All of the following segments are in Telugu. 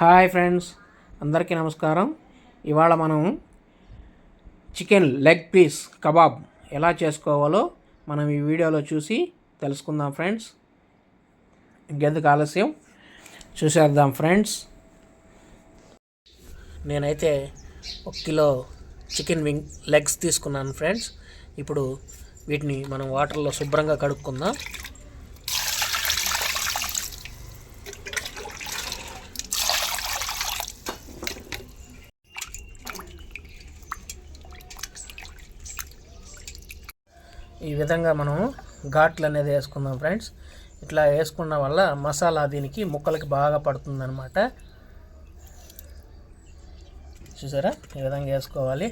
హాయ్ ఫ్రెండ్స్ అందరికీ నమస్కారం. ఇవాళ మనం చికెన్ లెగ్ పీస్ కబాబ్ ఎలా చేసుకోవాలో మనం ఈ వీడియోలో చూసి తెలుసుకుందాం ఫ్రెండ్స్. ఇంకెందుకు ఆలస్యం? చూసేద్దాం ఫ్రెండ్స్. నేనైతే ఒక కిలో చికెన్ వింగ్ లెగ్స్ తీసుకున్నాను ఫ్రెండ్స్. ఇప్పుడు వీటిని మనం వాటర్లో శుభ్రంగా కడుక్కుందాం. ఈ విధంగా మనం ఘాట్లు అనేది వేసుకుందాం ఫ్రెండ్స్. ఇట్లా వేసుకున్న వల్ల మసాలా దీనికి ముక్కలకి బాగా పడుతుంది అనమాట చూసారా? ఈ విధంగా వేసుకోవాలి.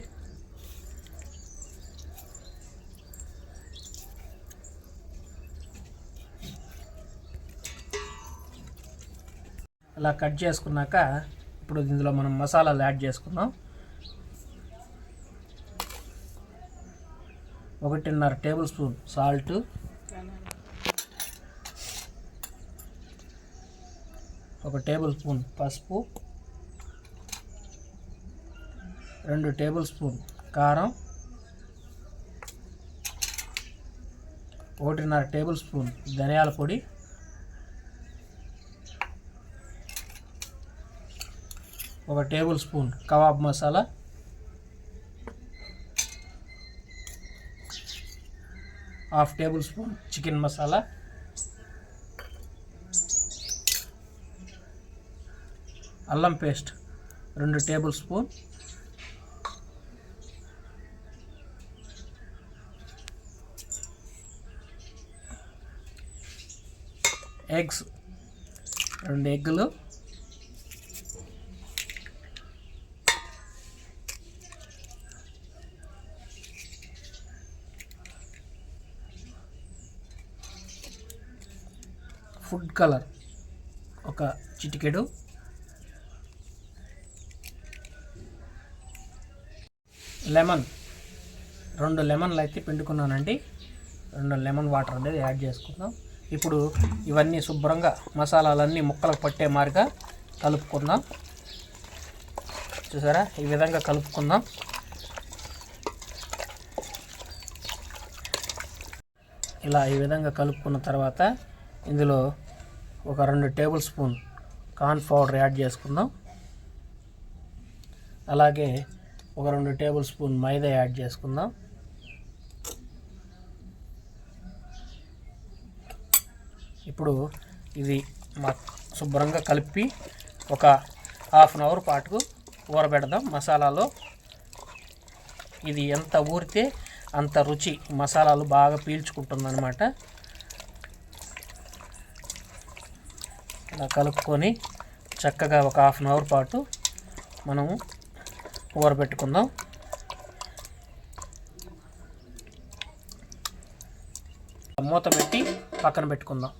అలా కట్ చేసుకున్నాక ఇప్పుడు ఇందులో మనం మసాలాలు యాడ్ చేసుకుందాం. ఒకటిన్నర టేబుల్ స్పూన్ సాల్ట్. ఒక టేబుల్ స్పూన్ పసుపు. రెండు టేబుల్ స్పూన్ కారం. ఒకటిన్నర టేబుల్ స్పూన్ ధనియాల పొడి. ఒక table spoon kebab masala. Half table spoon chicken masala. అల్లం పేస్ట్ రెండు టేబుల్ స్పూన్. ఎగ్స్ రెండు ఎగ్గులు. Food colour. ఒక చిటికెడు. లెమన్. రెండు లెమన్లు అయితే పిండుకున్నానండి. రెండు లెమన్ వాటర్ అనేది యాడ్ చేసుకుందాం. ఇప్పుడు ఇవన్నీ శుభ్రంగా మసాలాలన్నీ ముక్కలకు పట్టే మారిగా కలుపుకుందాం. చూసారా? ఈ విధంగా కలుపుకుందాం. ఇలా ఈ విధంగా కలుపుకున్న తర్వాత ఇందులో ఒక రెండు table spoon corn powder add చేసుకుందాం. అలాగే ఒక రెండు టేబుల్ స్పూన్ మైదా యాడ్ చేసుకుందాం. ఇప్పుడు ఇది మా శుభ్రంగా కలిపి ఒక హాఫ్ అన్ అవర్ పాటు ఊరబెడదాం మసాలాలో. ఇది ఎంత ఊరితే అంత రుచి మసాలాలు బాగా పీల్చుకుంటుందన్నమాట. ఇలా కలుపుకొని చక్కగా ఒక హాఫ్ అన్ అవర్ పాటు మనము ఊరబెట్టుకుందాం మూత పెట్టి పక్కన పెట్టుకుందాం.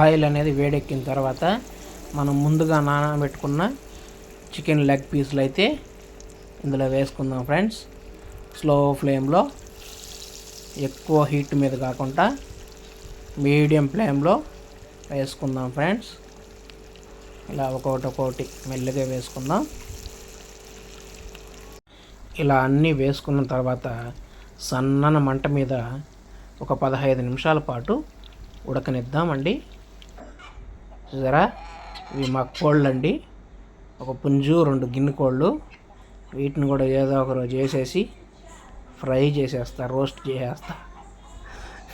ఆయిల్ అనేది వేడెక్కిన తర్వాత మనం ముందుగా నానబెట్టుకున్న చికెన్ లెగ్ పీసులు అయితే ఇందులో వేసుకుందాం ఫ్రెండ్స్. స్లో ఫ్లేమ్లో ఎక్కువ హీట్ మీద కాకుండా మీడియం ఫ్లేమ్లో వేసుకుందాం ఫ్రెండ్స్. ఇలా ఒకటి ఒకటి మెల్లగా వేసుకుందాం. ఇలా అన్నీ వేసుకున్న తర్వాత సన్నన మంట మీద ఒక పదహైదు నిమిషాల పాటు ఉడకనిద్దామండి. చూసారా? ఇవి మా అండి ఒక పుంజు రెండు గిన్నె కోళ్ళు. వీటిని కూడా ఏదో ఒక రోజు ఫ్రై చేసేస్తా రోస్ట్ చేసేస్తా.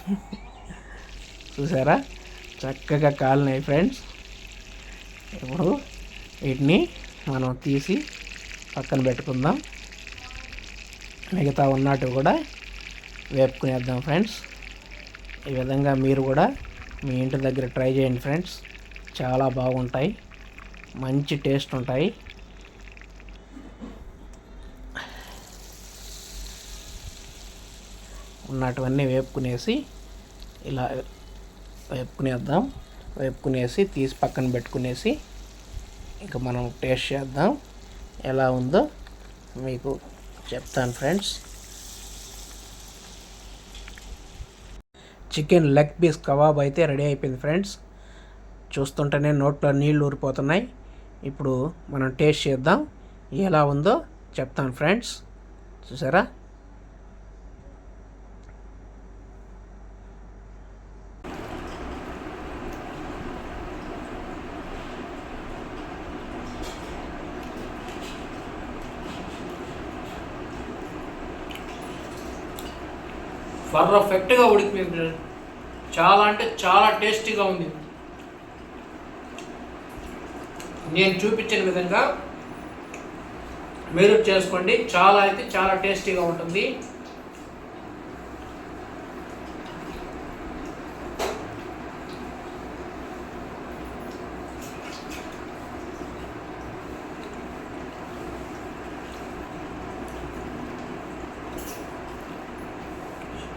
చూసారా? చక్కగా కాలినాయి ఫ్రెండ్స్. ఇప్పుడు వీటిని మనం తీసి పక్కన పెట్టుకుందాం. మిగతా ఉన్నట్టు కూడా వేపుకునేద్దాం ఫ్రెండ్స్. ఈ విధంగా మీరు కూడా మీ ఇంటి దగ్గర ట్రై చేయండి ఫ్రెండ్స్. చాలా బాగుంటాయి. మంచి టేస్ట్ ఉంటాయి. ఉన్నటువన్నీ వేపుకునేసి ఇలా వేపుకునేద్దాం. వేపుకునేసి తీసి పక్కన పెట్టుకునేసి ఇంకా మనం టేస్ట్ చేద్దాం. ఎలా ఉందో మీకు చెప్తాను friends. Chicken leg piece kebab అయితే రెడీ అయిపోయింది ఫ్రెండ్స్. చూస్తుంటేనే నోట్లో నీళ్ళు ఊరిపోతున్నాయి. ఇప్పుడు మనం టేస్ట్ చేద్దాం. ఎలా ఉందో చెప్తాను ఫ్రెండ్స్. చూసారా? పర్ఫెక్ట్గా ఉడికిపోయింది. చాలా అంటే చాలా టేస్టీగా ఉంది. నేను చూపించిన విధంగా మీరు చేసుకోండి. చాలా అయితే చాలా టేస్టీగా ఉంటుంది.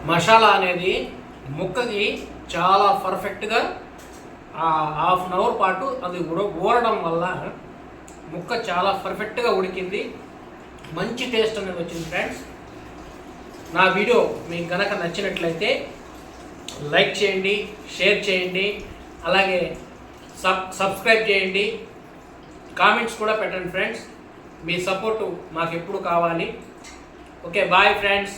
మసాలా అనేది ముక్కకి చాలా పర్ఫెక్ట్గా హాఫ్ అన్ అవర్ పాటు అది ఉడ ఊరడం వల్ల ముక్క చాలా పర్ఫెక్ట్గా ఉడికింది. మంచి టేస్ట్ అనేది వచ్చింది ఫ్రెండ్స్ నా వీడియో మీకు కనుక నచ్చినట్లయితే లైక్ చేయండి షేర్ చేయండి అలాగే సబ్ సబ్స్క్రైబ్ చేయండి. కామెంట్స్ కూడా పెట్టండి ఫ్రెండ్స్ మీ సపోర్టు మాకు ఎప్పుడు కావాలి. Okay bye friends